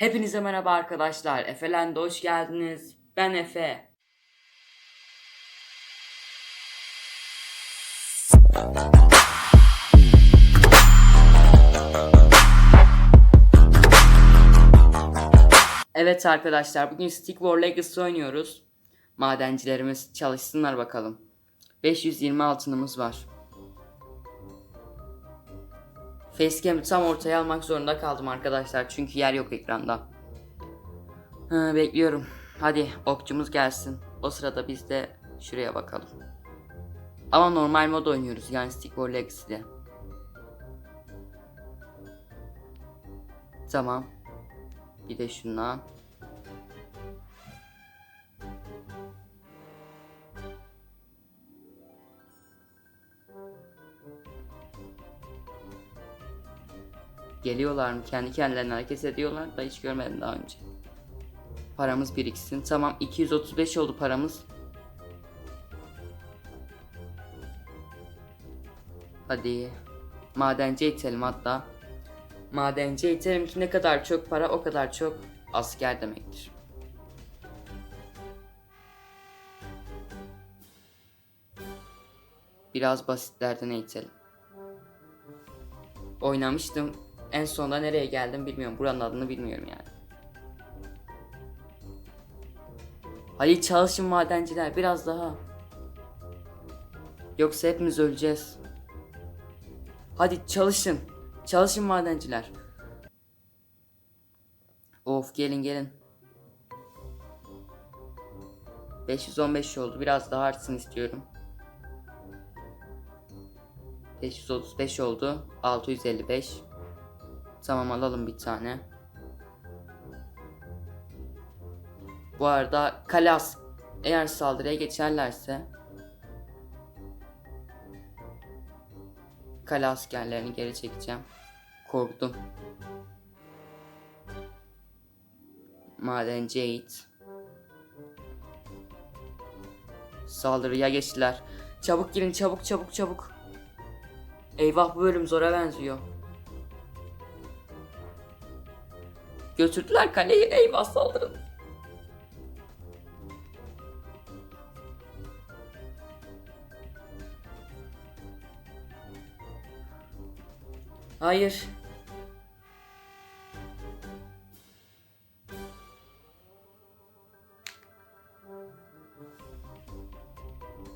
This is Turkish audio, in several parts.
Hepinize merhaba arkadaşlar. Efelend'e hoş geldiniz. Ben Efe. Evet arkadaşlar bugün Stick War Legacy oynuyoruz. Madencilerimiz çalışsınlar bakalım. 520 altınımız var. Facecam'i tam ortaya almak zorunda kaldım arkadaşlar çünkü yer yok ekranda. Ha, bekliyorum. Hadi okçumuz gelsin. O sırada biz de şuraya bakalım. Ama normal mod oynuyoruz yani Stick War Legacy'de. Tamam. Bir de şundan. Geliyorlar mı? Kendi kendilerine hareket ediyorlar da hiç görmedim daha önce. Paramız biriksin. Tamam 235 oldu paramız. Hadi. Madenci itelim hatta. Madenci itelim ki ne kadar çok para o kadar çok asker demektir. Biraz basitlerden eğitelim. Oynamıştım. En sonunda nereye geldim bilmiyorum. Buranın adını bilmiyorum yani. Hadi çalışın madenciler biraz daha. Yoksa hepimiz öleceğiz. Hadi çalışın. Çalışın madenciler. Of gelin gelin. 515 oldu. Biraz daha artsın istiyorum. 535 oldu. 655. Tamam alalım bir tane. Bu arada Kalas eğer saldırıya geçerlerse Kale askerlerini geri çekeceğim. Korktum. Madenci Eğit. Saldırıya geçtiler. Çabuk girin çabuk çabuk çabuk. Eyvah bu bölüm zora benziyor. Götürdüler kaleyi eyvah saldırın. Hayır.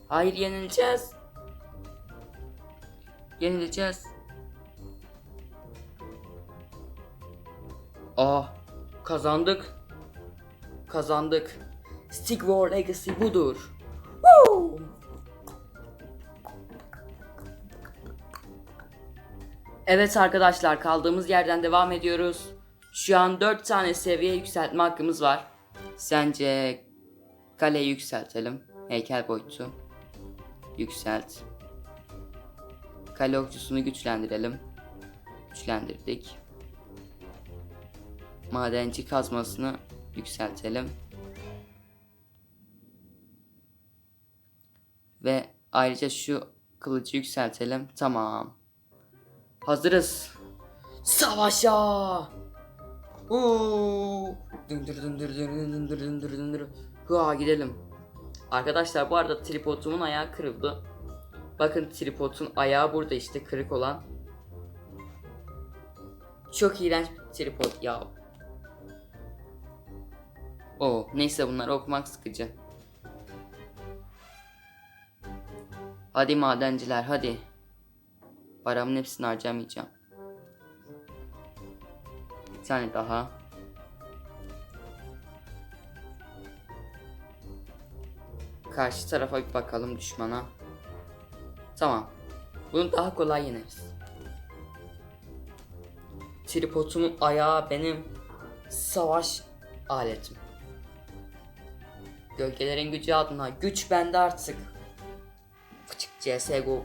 Hayır yenileceğiz. Yenileceğiz. Ah kazandık. Kazandık. Stick War Legacy budur. Woo! Evet arkadaşlar kaldığımız yerden devam ediyoruz. Şu an 4 tane seviye yükseltme hakkımız var. Sence kaleyi yükseltelim. Heykel boyutu. Yükselt. Kale okçusunu güçlendirelim. Güçlendirdik. Madenci kazmasını yükseltelim. Ve ayrıca şu kılıcı yükseltelim. Tamam. Hazırız. Savaşa. Dındır dındır dındır dındır dındır dındır. Hua gidelim. Arkadaşlar bu arada tripodumun ayağı kırıldı. Bakın tripodun ayağı burada işte kırık olan. Çok iğrenç bir tripod ya. O neyse bunları okumak sıkıcı. Hadi madenciler hadi. Paramın hepsini harcamayacağım. Bir tane daha. Karşı tarafa bir bakalım düşmana. Tamam. Bunu daha kolay yeneriz. Tripodumun ayağı benim savaş aletim. Gölgelerin gücü adına güç bende artık. Fıçık CSGO.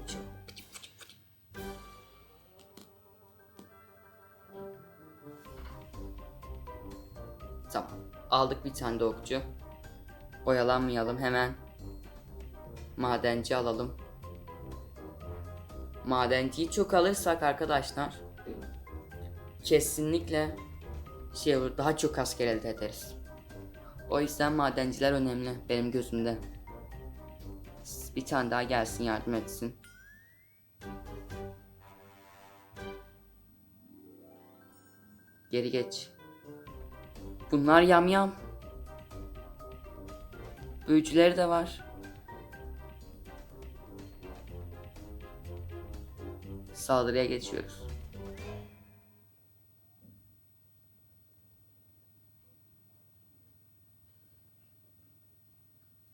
Tamam. Aldık bir tane de okçu. Oyalanmayalım hemen. Madenci alalım. Madenciyi çok alırsak arkadaşlar kesinlikle şey olur daha çok asker elde ederiz. O yüzden madenciler önemli benim gözümde. Bir tane daha gelsin yardım etsin. Geri geç. Bunlar yamyam. Büyücüleri de var. Saldırıya geçiyoruz.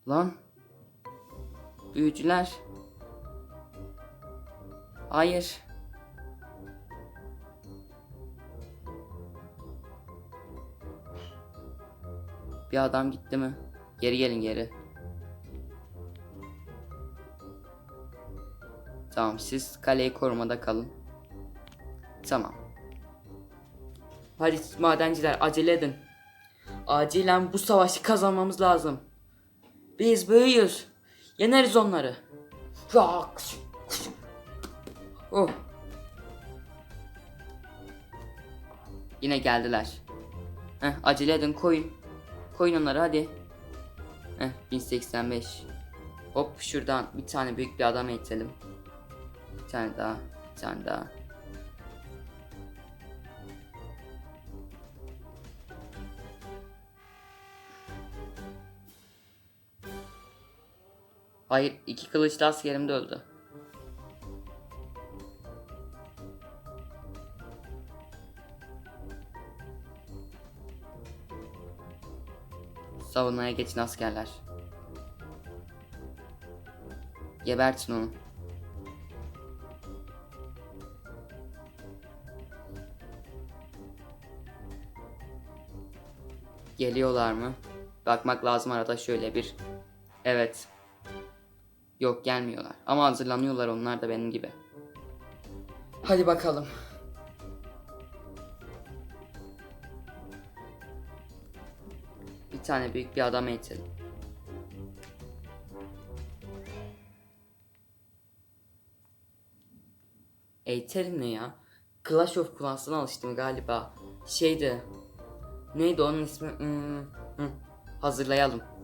Lan. Büyücüler. Hayır. Bir adam gitti mi? Geri gelin geri. Tamam siz kaleyi korumada kalın. Tamam. Hadi madenciler acele edin. Acilen bu savaşı kazanmamız lazım. Biz büyüyüz. Yeneriz onları. Oh. Yine geldiler. Heh, acele edin koyun. Koyun onları hadi. Heh, 1085. Hop şuradan bir tane büyük bir adam eğitelim. Bir tane daha. Bir tane daha. Hayır, iki kılıçlı askerim de öldü. Savunmaya geçin askerler. Gebertin onu. Geliyorlar mı? Bakmak lazım arada şöyle bir. Evet. Yok gelmiyorlar. Ama hazırlanıyorlar onlar da benim gibi. Hadi bakalım. Bir tane büyük bir adam eğitelim. Eğitelim ne ya? Clash of Clans'tan alıştım galiba. Şeydi. Neydi onun ismi? Hmm, hı. Hazırlayalım.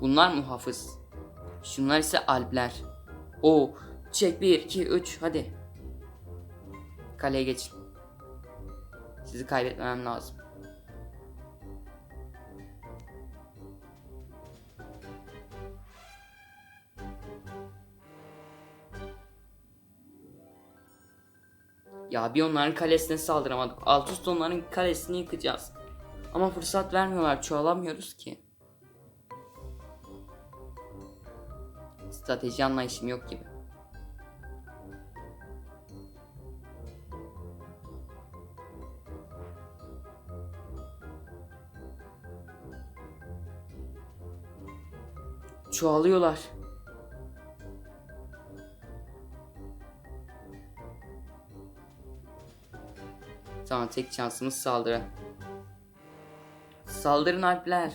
Bunlar muhafız. Şunlar ise alpler. O çek 1 2 3 hadi. Kaleye geçin. Sizi kaybetmemem lazım. Ya bir onların kalesine saldıramadık. Alt üst onların kalesini yıkacağız. Ama fırsat vermiyorlar. Çoğalamıyoruz ki. Strateji anlayışım yok gibi. Çoğalıyorlar. Tamam tek şansımız saldırı. Saldırın alpler.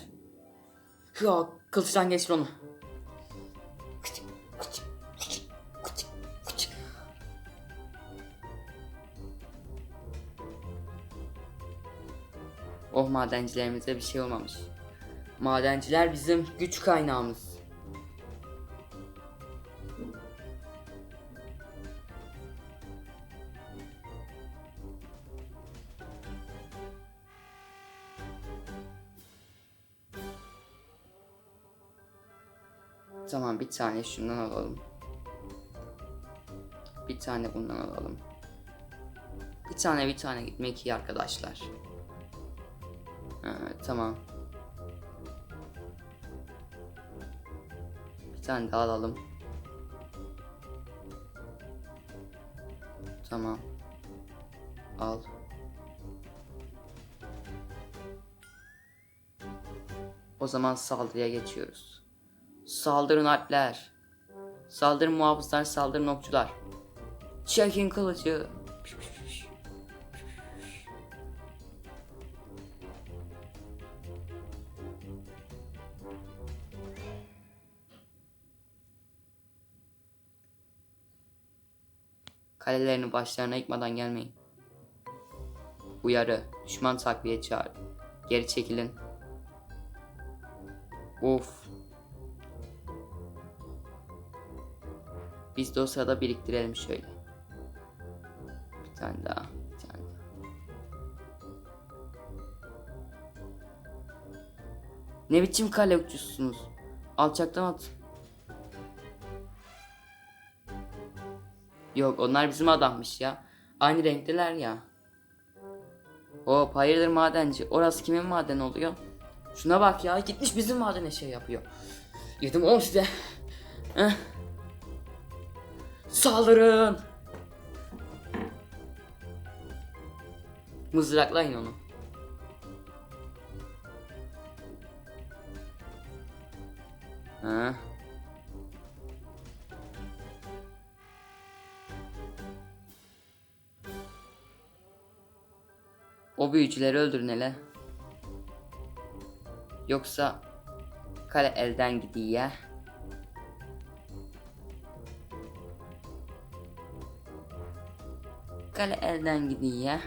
Ya kılıçtan geçir onu. Oh madencilerimize bir şey olmamış. Madenciler bizim güç kaynağımız. Tamam bir tane şundan alalım. Bir tane bundan alalım. Bir tane bir tane gitmek iyi arkadaşlar. Evet, tamam. Bir tane daha alalım. Tamam. Al. O zaman saldırıya geçiyoruz. Saldırın alpler. Saldırın muhafızlar, saldırın okçular. Çekin kılıcı. Kalelerini başlarına yıkmadan gelmeyin. Uyarı. Düşman takviye çağır. Geri çekilin. Of. Biz de o sırada biriktirelim şöyle. Bir tane daha. Bir tane. Ne biçim kale uçuşsunuz? Alçaktan at. Yok onlar bizim adammış ya. Aynı renkteler ya. Hop hayırdır madenci. Orası kimin maden oluyor? Şuna bak ya gitmiş bizim madene şey yapıyor. Yedim oğlum size. Saldırın. Mızraklayın onu. Ha. O büyücüleri öldürün hele. Yoksa kale elden gidiyor. Kale elden gidiyor.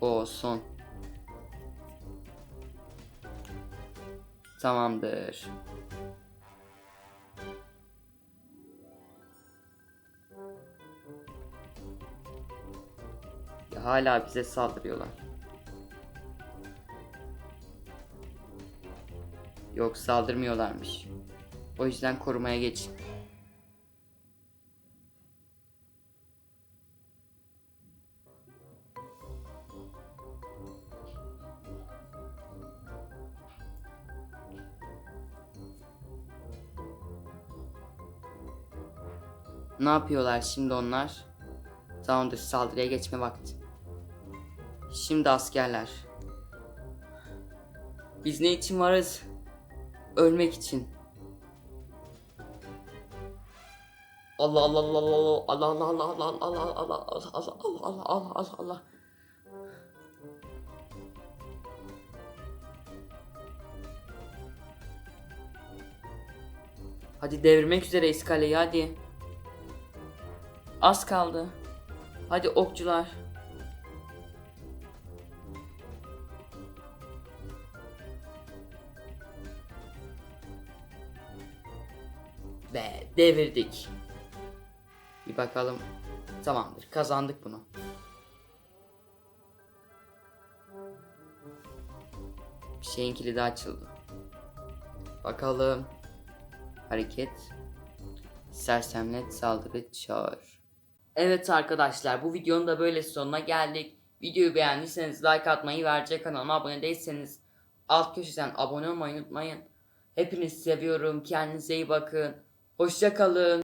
O son. Tamamdır. Hala bize saldırıyorlar. Yok saldırmıyorlarmış. O yüzden korumaya geç. Ne yapıyorlar şimdi onlar? Tamamdır saldırıya geçme vakti. Şimdi askerler. Biz ne için varız? Ölmek için. Allah Allah Allah Allah Allah Allah Allah Allah Allah Allah Allah Allah Allah Allah Allah Hadi devirmek üzereyiz kaleyi hadi. Az kaldı. Hadi okçular. Devirdik. Bir bakalım. Tamamdır kazandık bunu. Bir şeyin kilidi açıldı. Bakalım. Hareket. Sersemlet saldırı çağır. Evet arkadaşlar bu videonun da böyle sonuna geldik. Videoyu beğendiyseniz like atmayı ve kanalıma abone değilseniz alt köşeden abone olmayı unutmayın. Hepinizi seviyorum. Kendinize iyi bakın. Hoşçakalın.